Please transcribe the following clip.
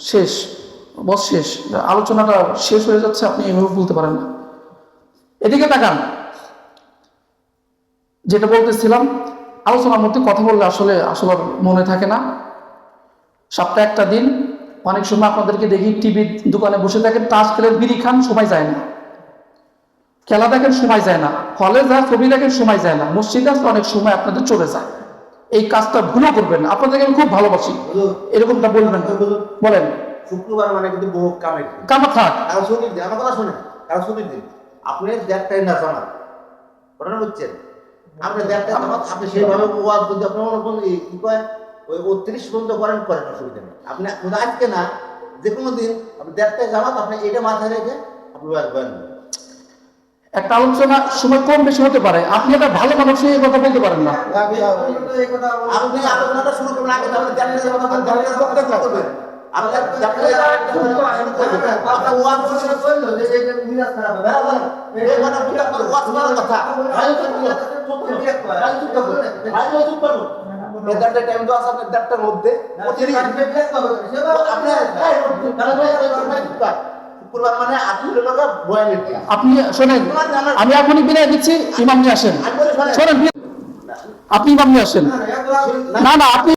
শেষ, বস শেষ। আলোচনাটা শেষ হয়ে যাচ্ছে, আপনি এভাবে বলতে পারেন না। এদিকে তাকান। যেটা বলতেছিলাম, আলোচনার মধ্যে কথা বললে আসলে আসলে মনে থাকে না। সপ্তাহে একটা দিন, অনেক সময় আপনাদেরকে দেখি টিভির দোকানে বসে থাকেন, তাস খেলে বিড়ি খান, সময় যায় না। খেলা দেখেন, সময় যায় না। হলে যা ছবি দেখেন, সময় যায় না। মসজিদে আসলে অনেক সময় আপনাদের চলে যায়। এই কাজটা ভুলও করবেন না। আপনাদেরকে আমি খুব ভালোবাসি। এরকমটা বলবেন বলেন। শুক্রবার মানে কিন্তু বহু কামের দিন। কামা থাক। কারণ ছুটির দিন আমার কথা শোনেন। কারণ ছুটির দিন। আপনি দেড়টাই না জানান ওটা বুঝছেন? আপনি দেড়টাই জামাত আপনি সেইভাবে ওয়াজ যদি আপনার মনে করেন কি কয় ওই উনত্রিশ পর্যন্ত করেন করেন অসুবিধা নেই। আপনি আজকে না যে কোনো দিন আপনি দেড়টাই জামাত আপনি এটা মাথায় রেখে আপনি ওয়াজ করবেন। একটা আলোচনা সময় কম বেশি হতে পারে। আপনি একটা ভালো মানুষ এই কথা বলতে পারেন না। মধ্যে মানে আপনি শোনেন আমি এখনই বিদায় দিচ্ছি ইমাম নিয়ে আসেন। শোনেন, শোনেন আপনি ইমাম নিয়ে আসেন। না না আপনি